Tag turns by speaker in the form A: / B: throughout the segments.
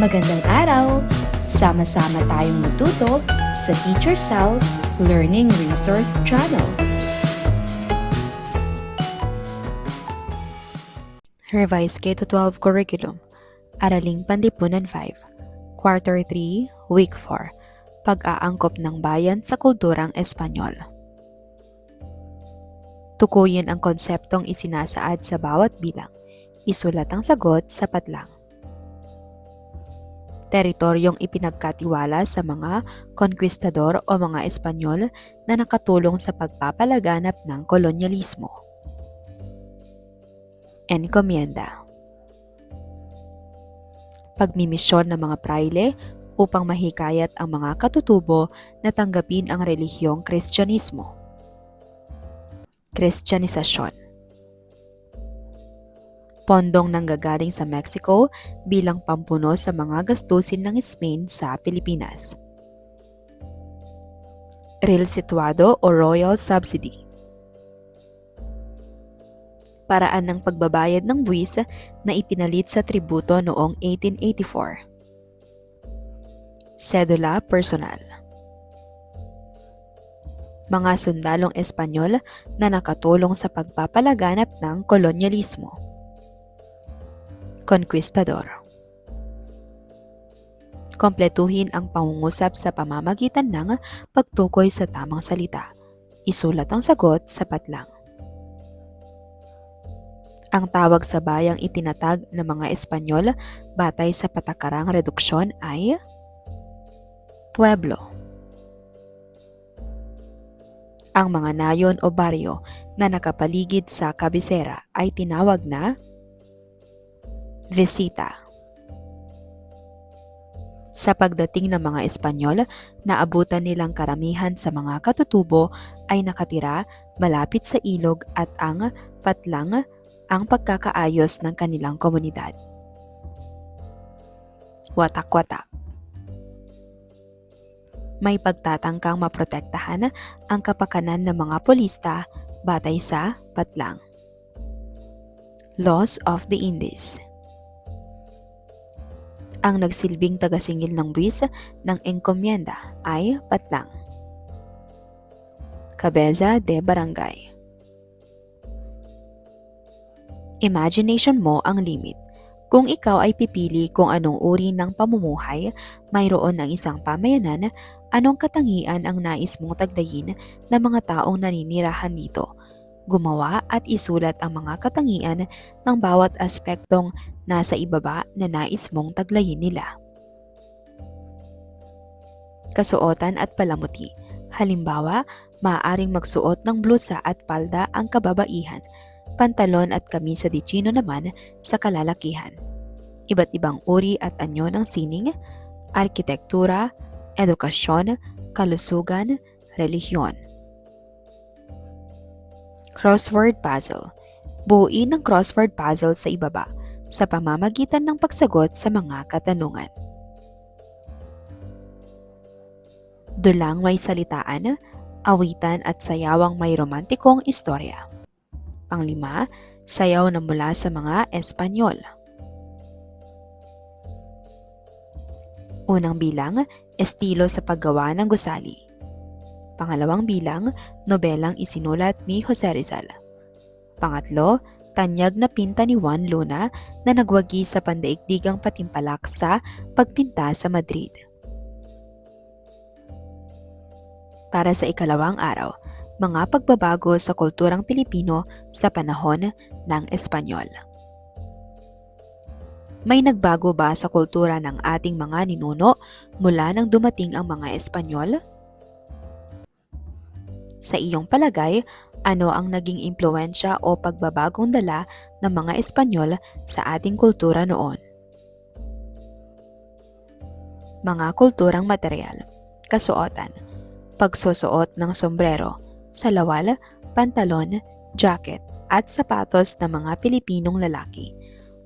A: Magandang araw! Sama-sama tayong matuto sa Teacher Sal Learning Resource Channel.
B: Revised K-12 Curriculum Araling Panlipunan 5 Quarter 3, Week 4 Pag-aangkop ng bayan sa kulturang Espanyol Tukuyin ang konseptong isinasaad sa bawat bilang. Isulat ang sagot sa patlang. Teritoryong ipinagkatiwala sa mga konkwistador o mga Espanyol na nakatulong sa pagpapalaganap ng kolonyalismo. Encomienda Pagmimisyon ng mga praile upang mahikayat ang mga katutubo na tanggapin ang relihiyong Kristyanismo. Kristyanisasyon Pondong nanggagaling sa Mexico bilang pampuno sa mga gastusin ng Spain sa Pilipinas. Real situado o royal subsidy paraan ng pagbabayad ng buwis na ipinalit sa tributo noong 1884. Sedula personal Mga sundalong Espanyol na nakatulong sa pagpapalaganap ng kolonyalismo. Conquistador Kompletuhin ang pangungusap sa pamamagitan ng pagtukoy sa tamang salita. Isulat ang sagot sa patlang. Ang tawag sa bayang itinatag ng mga Espanyol batay sa patakarang reduksyon ay Pueblo. Ang mga nayon o baryo na nakapaligid sa kabisera ay tinawag na Visita. Sa pagdating ng mga Espanyol, naabutan nilang karamihan sa mga katutubo ay nakatira malapit sa ilog at ang patlang ang pagkakaayos ng kanilang komunidad. Watak-watak May pagtatangkang maprotektahan ang kapakanan ng mga polista batay sa patlang. Laws of the Indies Ang nagsilbing tagasingil ng buwis ng enkomienda ay patlang. Cabeza de Barangay Imagination mo ang limit. Kung ikaw ay pipili kung anong uri ng pamumuhay, mayroon ng isang pamayanan, anong katangian ang nais mong taglayin ng mga taong naninirahan dito. Gumawa at isulat ang mga katangian ng bawat aspektong nasa ibaba na nais mong taglayin nila. Kasuotan at palamuti. Halimbawa, maaaring magsuot ng blusa at palda ang kababaihan pantalon at kamisa de chino naman sa kalalakihan. Iba't ibang uri at anyo ng sining, arkitektura, edukasyon, kalusugan, relihiyon. Crossword puzzle. Buuin ng crossword puzzle sa ibaba sa pamamagitan ng pagsagot sa mga katanungan. Dulang may salitaan, awitan at sayawang may romantikong istorya. Panglima, sayaw na mula sa mga Espanyol. Unang bilang, estilo sa paggawa ng gusali. Pangalawang bilang, nobelang isinulat ni Jose Rizal. Pangatlo, tanyag na pinta ni Juan Luna na nagwagi sa pandaigdigang patimpalak sa pagpinta sa Madrid. Para sa ikalawang araw, mga pagbabago sa kulturang Pilipino sa panahon ng Espanyol. May nagbago ba sa kultura ng ating mga ninuno mula nang dumating ang mga Espanyol? Sa iyong palagay, ano ang naging impluensya o pagbabagong dala ng mga Espanyol sa ating kultura noon? Mga kulturang material, kasuotan, pagsusuot ng sombrero, salawal, pantalon, jacket at sapatos ng mga Pilipinong lalaki.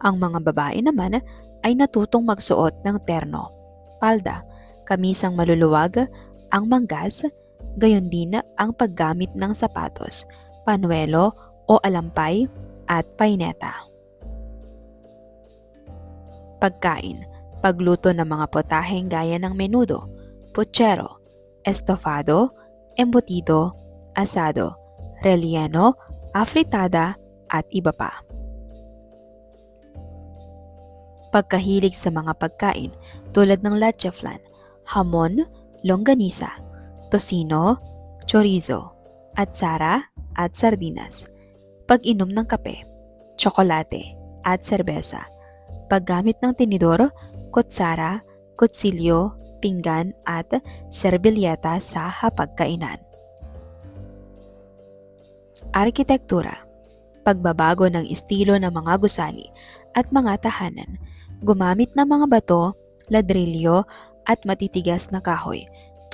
B: Ang mga babae naman ay natutong magsuot ng terno, palda, kamisang maluluwag, ang manggas, gayon din ang paggamit ng sapatos, panuelo o alampay at paineta. Pagkain, pagluto ng mga potaheng gaya ng menudo, puchero, estofado, embutido, asado, relleno, afritada, at iba pa. Pagkahilig sa mga pagkain tulad ng leche flan, hamon, longganisa, tosino, chorizo, atsara at sardinas. Pag-inom ng kape, tsokolate at serbesa. Paggamit ng tinidor, kutsara, kutsilyo, pinggan at serbilyeta sa hapagkainan. Arkitektura Pagbabago ng estilo ng mga gusali at mga tahanan, gumamit ng mga bato, ladrilyo at matitigas na kahoy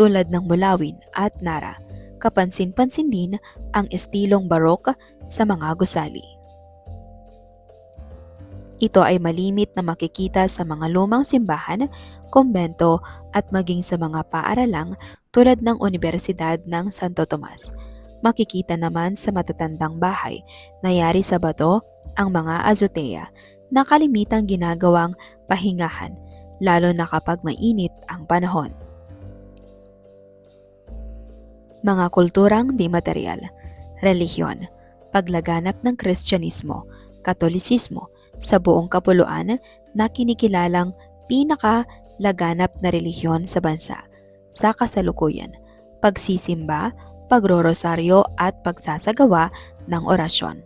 B: tulad ng mulawin at nara. Kapansin-pansin din ang estilong barok sa mga gusali. Ito ay malimit na makikita sa mga lumang simbahan, kumbento at maging sa mga paaralang tulad ng Universidad ng Santo Tomas. Makikita naman sa matatandang bahay na yari sa bato ang mga azotea na kalimitang ginagawang pahingahan lalo na kapag mainit ang panahon. Mga kulturang di material, relihiyon, paglaganap ng Kristyanismo, Katolisismo sa buong kapuluan na kinikilalang pinakalaganap na relihiyon sa bansa. Sa kasalukuyan, pagsisimba, pagrorosaryo at pagsasagawa ng orasyon.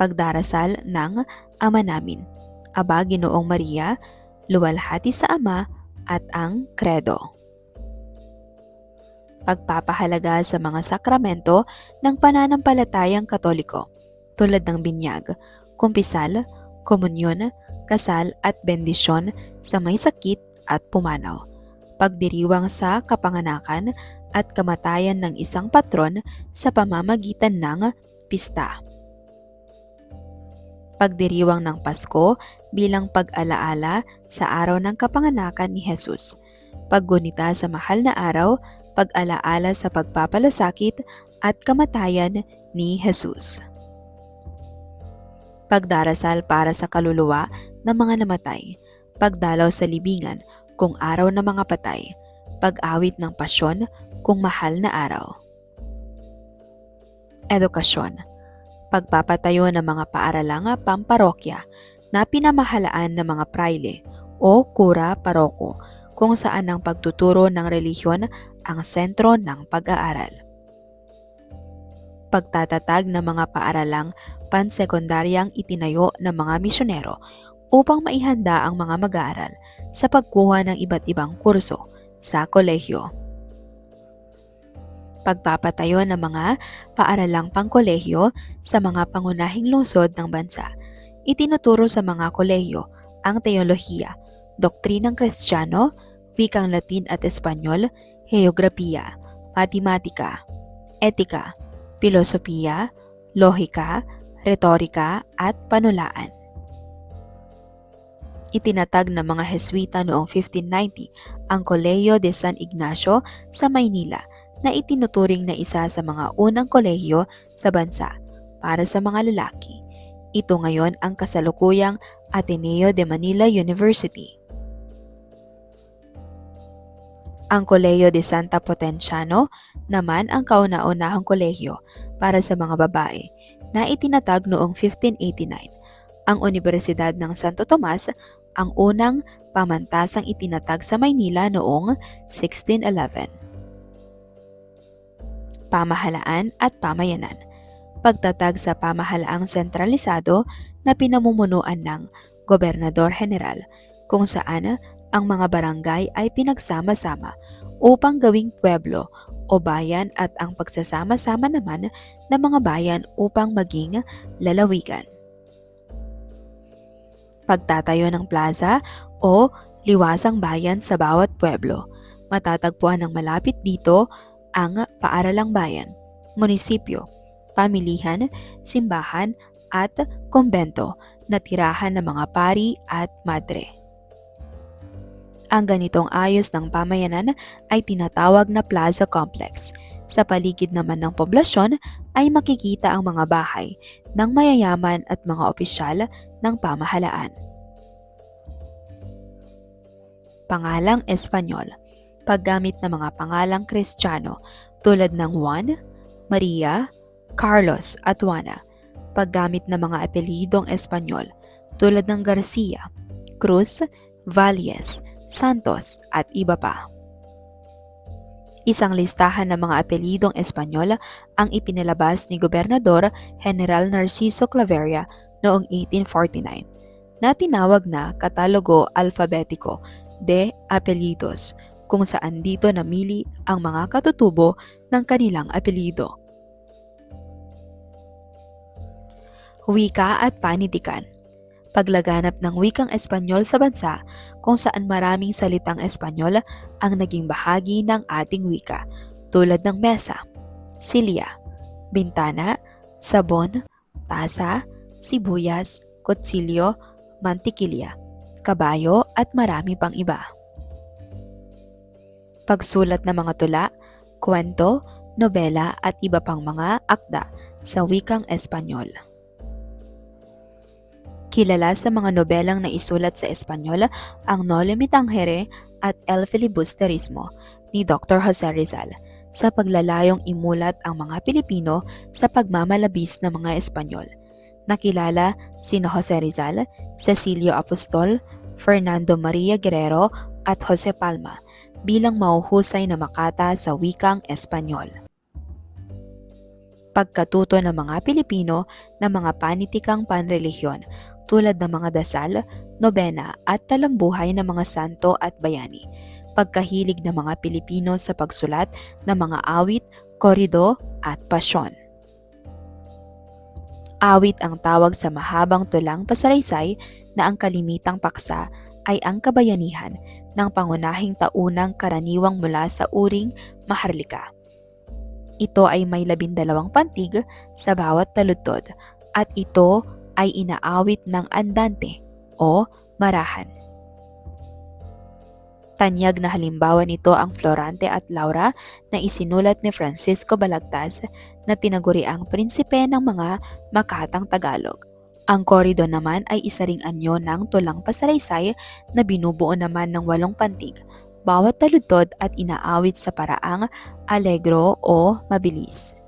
B: Pagdarasal ng Ama Namin, Aba Ginoong Maria, luwalhati sa Ama at ang Credo. Pagpapahalaga sa mga sakramento ng pananampalatayang katoliko tulad ng binyag, kumpisal, komunyon, kasal at bendisyon sa may sakit at pumanaw. Pagdiriwang sa kapanganakan at kamatayan ng isang patron sa pamamagitan ng pista. Pagdiriwang ng Pasko bilang pag-alaala sa araw ng kapanganakan ni Jesus. Paggunita sa mahal na araw, pag-alaala sa pagpapalasakit at kamatayan ni Jesus. Pagdarasal para sa kaluluwa ng mga namatay, pagdalaw sa libingan kung araw ng mga patay, pag-awit ng pasyon kung mahal na araw. Edukasyon Pagpapatayo ng mga paaralang pamparokya na pinamahalaan ng mga praile o kura paroko kung saan ang pagtuturo ng relihiyon ang sentro ng pag-aaral. Pagtatatag ng mga paaralang pansekundaryang itinayo ng mga misyonero upang maihanda ang mga mag-aaral sa pagkuha ng iba't ibang kurso sa kolehiyo. Pagpapatayo ng mga paaralang pangkolehiyo sa mga pangunahing lungsod ng bansa. Itinuturo sa mga kolehiyo ang teolohiya, doktrinang kristyano, wikang Latin at Espanyol, heograpiya, matematika, etika, filosofiya, lohika, retorika at panulaan. Itinatag ng mga Heswita noong 1590 ang Colegio de San Ignacio sa Maynila na itinuturing na isa sa mga unang kolehiyo sa bansa para sa mga lalaki. Ito ngayon ang kasalukuyang Ateneo de Manila University. Ang Colegio de Santa Potenciano naman ang kauna-unahang kolehiyo para sa mga babae na itinatag noong 1589. Ang Universidad ng Santo Tomas ang unang pamantasang itinatag sa Maynila noong 1611. Pamahalaan at pamayanan Pagtatag sa pamahalaang sentralisado na pinamumunuan ng Gobernador General kung saan ang mga barangay ay pinagsama-sama upang gawing pueblo o bayan at ang pagsasama-sama naman ng mga bayan upang maging lalawigan pagtatayo ng plaza o liwasang bayan sa bawat pueblo. Matatagpuan ng malapit dito ang paaralang bayan, munisipyo, pamilihan, simbahan at kumbento na tirahan ng mga pari at madre. Ang ganitong ayos ng pamayanan ay tinatawag na plaza complex. Sa paligid naman ng poblasyon ay makikita ang mga bahay ng mayayaman at mga opisyal ng pamahalaan. Pangalang Espanyol. Paggamit ng mga pangalang Kristiyano tulad ng Juan, Maria, Carlos at Juana. Paggamit ng mga apelidong Espanyol tulad ng Garcia, Cruz, Valles, Santos at iba pa. Isang listahan ng mga apelidong Espanyol ang ipinalabas ni Gobernador General Narciso Claveria noong 1849 na tinawag na Katalogo Alfabetico de Apelidos kung saan dito namili ang mga katutubo ng kanilang apelido. Wika at panitikan paglaganap ng wikang Espanyol sa bansa kung saan maraming salitang Espanyol ang naging bahagi ng ating wika tulad ng mesa, silya, bintana, sabon, tasa, sibuyas, kutsilyo, mantikilya, kabayo at marami pang iba. Pagsulat ng mga tula, kwento, nobela at iba pang mga akda sa wikang Espanyol. Kilala sa mga nobelang na isulat sa Espanyol ang Noli Me Tangere at El Filibusterismo ni Dr. Jose Rizal sa paglalayong imulat ang mga Pilipino sa pagmamalabis ng mga Espanyol. Nakilala sina Jose Rizal, Cecilio Apostol, Fernando Maria Guerrero at Jose Palma bilang mauhusay na makata sa wikang Espanyol pagkatuto ng mga Pilipino ng mga panitikang panrelihiyon tulad ng mga dasal, nobena at talambuhay ng mga santo at bayani. Pagkahilig ng mga Pilipino sa pagsulat ng mga awit, korido at pasyon. Awit ang tawag sa mahabang tulang pasalaysay na ang kalimitang paksa ay ang kabayanihan ng pangunahing taunang karaniwang mula sa uring Maharlika. Ito ay may labindalawang pantig sa bawat taludtod at ito ay inaawit ng andante o marahan. Tanyag na halimbawa nito ang Florante at Laura na isinulat ni Francisco Balagtas na tinaguri ang prinsipe ng mga makatang Tagalog. Ang korido naman ay isa ring anyo ng tulang pasalaysay na binubuo naman ng walong pantig bawat taludtod at inaawit sa paraang alegro o mabilis.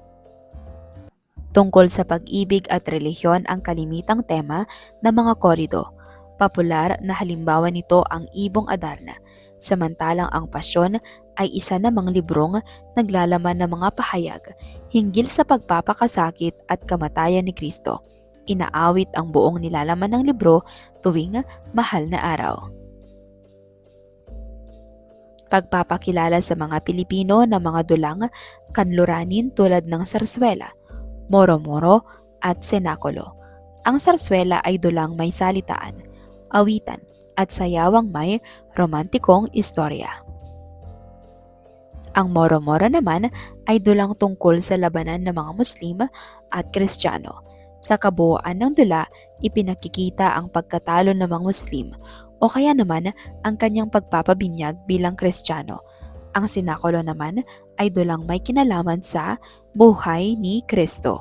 B: Tungkol sa pag-ibig at relihiyon ang kalimitang tema ng mga korido. Popular na halimbawa nito ang Ibong Adarna, samantalang ang Pasyon ay isa namang librong naglalaman ng mga pahayag hinggil sa pagpapakasakit at kamatayan ni Kristo. Inaawit ang buong nilalaman ng libro tuwing mahal na araw pagpapakilala sa mga Pilipino ng mga dulang kanluranin tulad ng sarswela, moro-moro at senakolo. Ang sarswela ay dulang may salitaan, awitan at sayawang may romantikong istorya. Ang moro-moro naman ay dulang tungkol sa labanan ng mga Muslim at Kristiyano. Sa kabuuan ng dula, ipinakikita ang pagkatalo ng mga Muslim o kaya naman ang kanyang pagpapabinyag bilang Kristiyano. Ang sinakulo naman ay dulang may kinalaman sa buhay ni Kristo.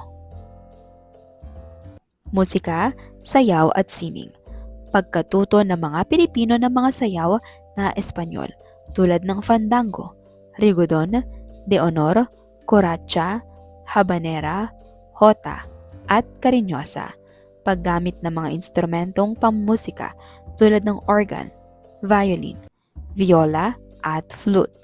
B: Musika, sayaw at sining. Pagkatuto ng mga Pilipino ng mga sayaw na Espanyol tulad ng fandango, rigodon, de honor, coracha, habanera, hota, at karinyosa. Paggamit ng mga instrumentong pammusika tulad ng organ, violin, viola at flute.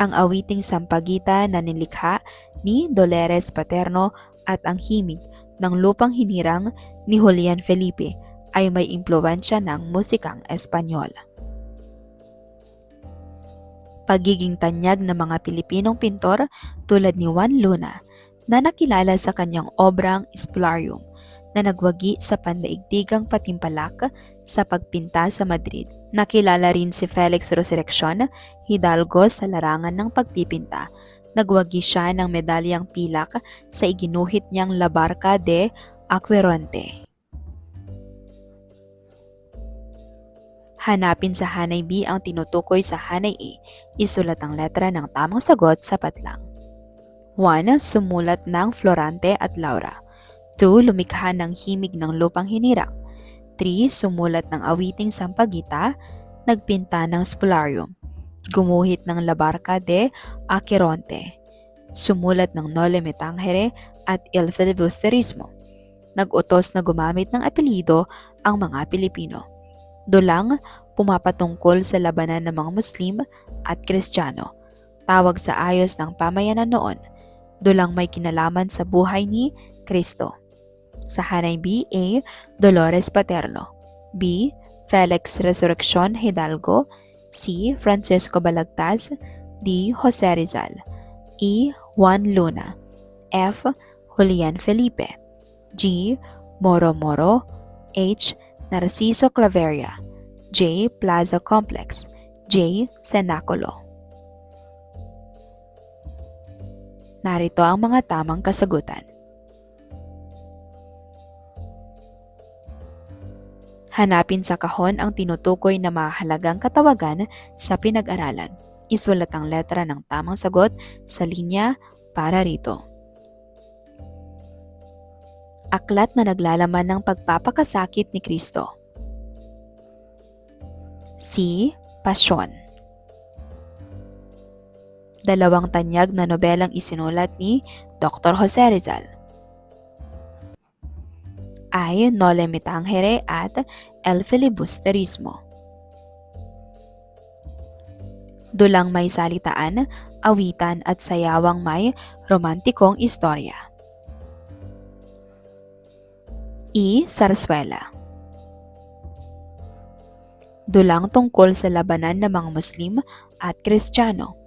B: Ang awiting sampagita na nilikha ni Dolores Paterno at ang himig ng lupang hinirang ni Julian Felipe ay may impluensya ng musikang Espanyol. Pagiging tanyag ng mga Pilipinong pintor tulad ni Juan Luna na nakilala sa kanyang obrang Splarium na nagwagi sa pandaigdigang patimpalak sa pagpinta sa Madrid. Nakilala rin si Felix Resurrection Hidalgo sa larangan ng pagpipinta. Nagwagi siya ng medalyang pilak sa iginuhit niyang La Barca de Aqueronte. Hanapin sa Hanay B ang tinutukoy sa Hanay A. Isulat ang letra ng tamang sagot sa patlang. 1. Sumulat ng Florante at Laura. 2. Lumikha ng himig ng lupang hinirang. 3. Sumulat ng awiting sampagita, nagpinta ng spolarium, gumuhit ng Labarca de Acheronte, sumulat ng Nole Me Tangere at Il Filibusterismo. Nag-utos na gumamit ng apelido ang mga Pilipino. Dulang, pumapatungkol sa labanan ng mga Muslim at Kristiyano. Tawag sa ayos ng pamayanan noon. Dulang may kinalaman sa buhay ni Kristo. Sa hanay B, A. Dolores Paterno. B. Felix Resurrección Hidalgo. C. Francisco Balagtas. D. Jose Rizal. E. Juan Luna. F. Julian Felipe. G. Moro Moro. H. Narciso Claveria. J. Plaza Complex. J. Cenaculo. Narito ang mga tamang kasagutan. Hanapin sa kahon ang tinutukoy na mahalagang katawagan sa pinag-aralan. Isulat ang letra ng tamang sagot sa linya para rito. Aklat na naglalaman ng pagpapakasakit ni Kristo. C. Pasyon Dalawang tanyag na nobelang isinulat ni Dr. Jose Rizal ay Nole Me Tangere at El Filibusterismo. Dulang may salitaan, awitan at sayawang may romantikong istorya. E. Sarsuela Dulang tungkol sa labanan ng mga Muslim at Kristiyano.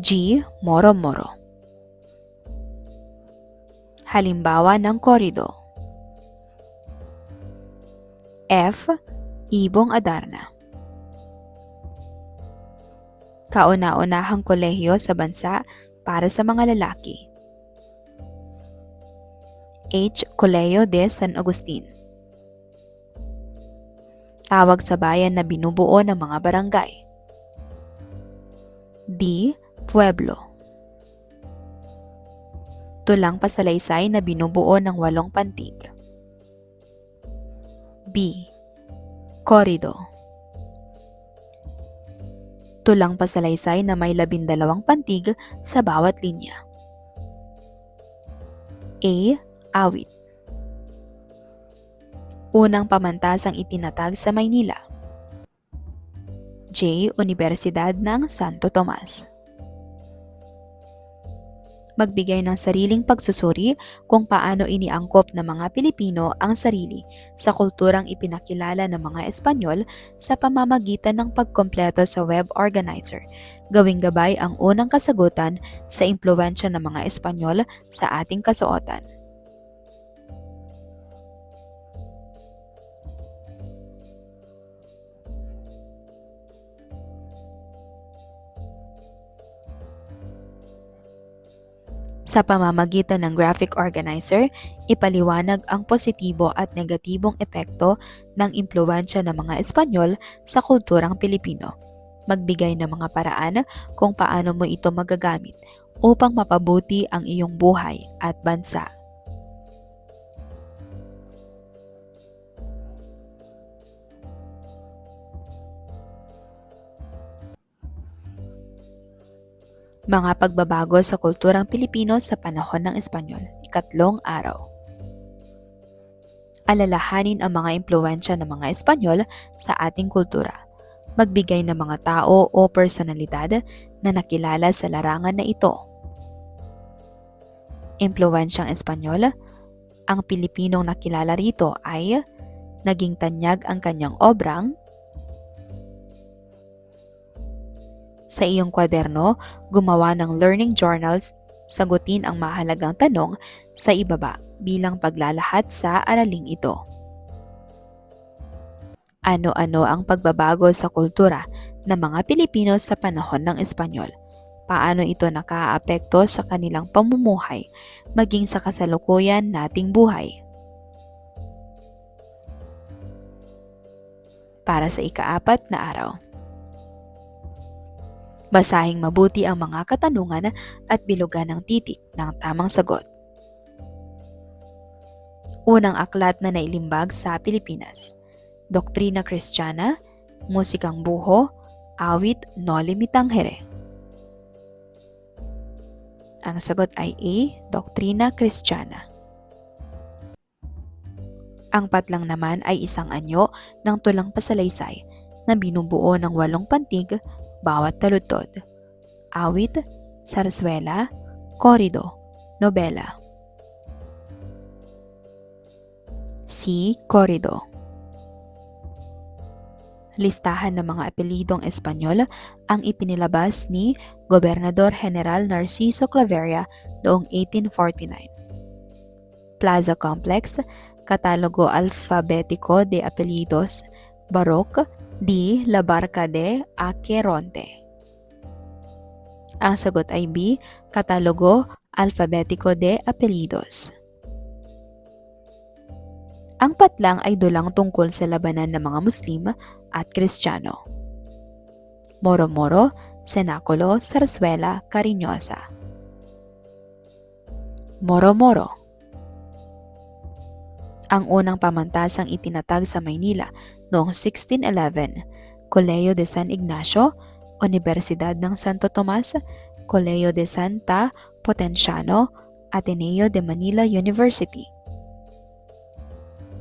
B: G. Moro-Moro Halimbawa ng korido. F. Ibong Adarna Kauna-unahang kolehiyo sa bansa para sa mga lalaki. H. Colegio de San Agustin Tawag sa bayan na binubuo ng mga barangay. D. Pueblo tulang pasalaysay na binubuo ng walong pantig. B. Korido Tulang pasalaysay na may labindalawang pantig sa bawat linya. A. Awit Unang pamantasang itinatag sa Maynila. J. Universidad ng Santo Tomas magbigay ng sariling pagsusuri kung paano iniangkop ng mga Pilipino ang sarili sa kulturang ipinakilala ng mga Espanyol sa pamamagitan ng pagkompleto sa web organizer. Gawing gabay ang unang kasagutan sa impluensya ng mga Espanyol sa ating kasuotan. Sa pamamagitan ng graphic organizer, ipaliwanag ang positibo at negatibong epekto ng impluensya ng mga Espanyol sa kulturang Pilipino. Magbigay ng mga paraan kung paano mo ito magagamit upang mapabuti ang iyong buhay at bansa. Mga pagbabago sa kulturang Pilipino sa panahon ng Espanyol, ikatlong araw. Alalahanin ang mga impluensya ng mga Espanyol sa ating kultura. Magbigay ng mga tao o personalidad na nakilala sa larangan na ito. Impluensyang Espanyol, ang Pilipinong nakilala rito ay naging tanyag ang kanyang obrang Sa iyong kwaderno, gumawa ng learning journals, sagutin ang mahalagang tanong sa ibaba bilang paglalahat sa araling ito. Ano-ano ang pagbabago sa kultura ng mga Pilipino sa panahon ng Espanyol? Paano ito nakaaapekto sa kanilang pamumuhay maging sa kasalukuyan nating buhay? Para sa ikaapat na araw. Basahing mabuti ang mga katanungan at bilugan ng titik ng tamang sagot. Unang aklat na nailimbag sa Pilipinas. Doktrina Kristiyana, Musikang Buho, Awit No Limitanghere. Ang sagot ay A. Doktrina Kristiyana. Ang patlang naman ay isang anyo ng tulang pasalaysay na binubuo ng walong pantig bawat taludtod. Awit, sarswela, korido, nobela. C. Korido Listahan ng mga apelidong Espanyol ang ipinilabas ni Gobernador General Narciso Claveria noong 1849. Plaza Complex, Katalogo Alfabetico de Apellidos, Baroque di La Barca de Aqueronte. Ang sagot ay B, Katalogo Alfabetico de Apellidos. Ang patlang ay dulang tungkol sa labanan ng mga Muslim at Kristiyano. Moro-Moro, Senaculo, Sarsuela, Cariñosa. Moro-Moro Ang unang pamantasang itinatag sa Maynila noong 1611, Colegio de San Ignacio, Universidad ng Santo Tomas, Colegio de Santa Potenciano, Ateneo de Manila University.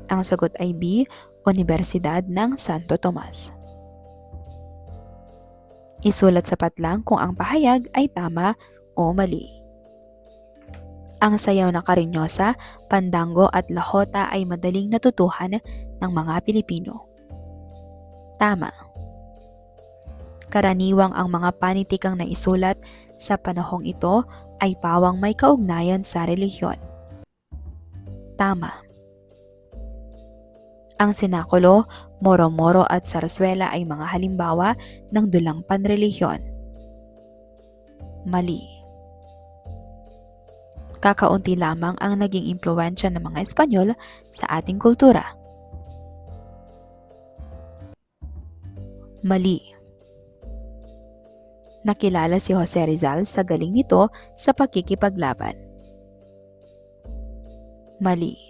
B: Ang sagot ay B, Universidad ng Santo Tomas. Isulat sa patlang kung ang pahayag ay tama o mali. Ang sayaw na karinyosa, pandango at lahota ay madaling natutuhan ng mga Pilipino. Tama. Karaniwang ang mga panitikang naisulat sa panahong ito ay pawang may kaugnayan sa relihiyon. Tama. Ang sinakulo, moro-moro at sarsuela ay mga halimbawa ng dulang panrelihiyon. Mali. Kakaunti lamang ang naging impluensya ng mga Espanyol sa ating kultura. Mali. Nakilala si Jose Rizal sa galing nito sa pakikipaglaban. Mali.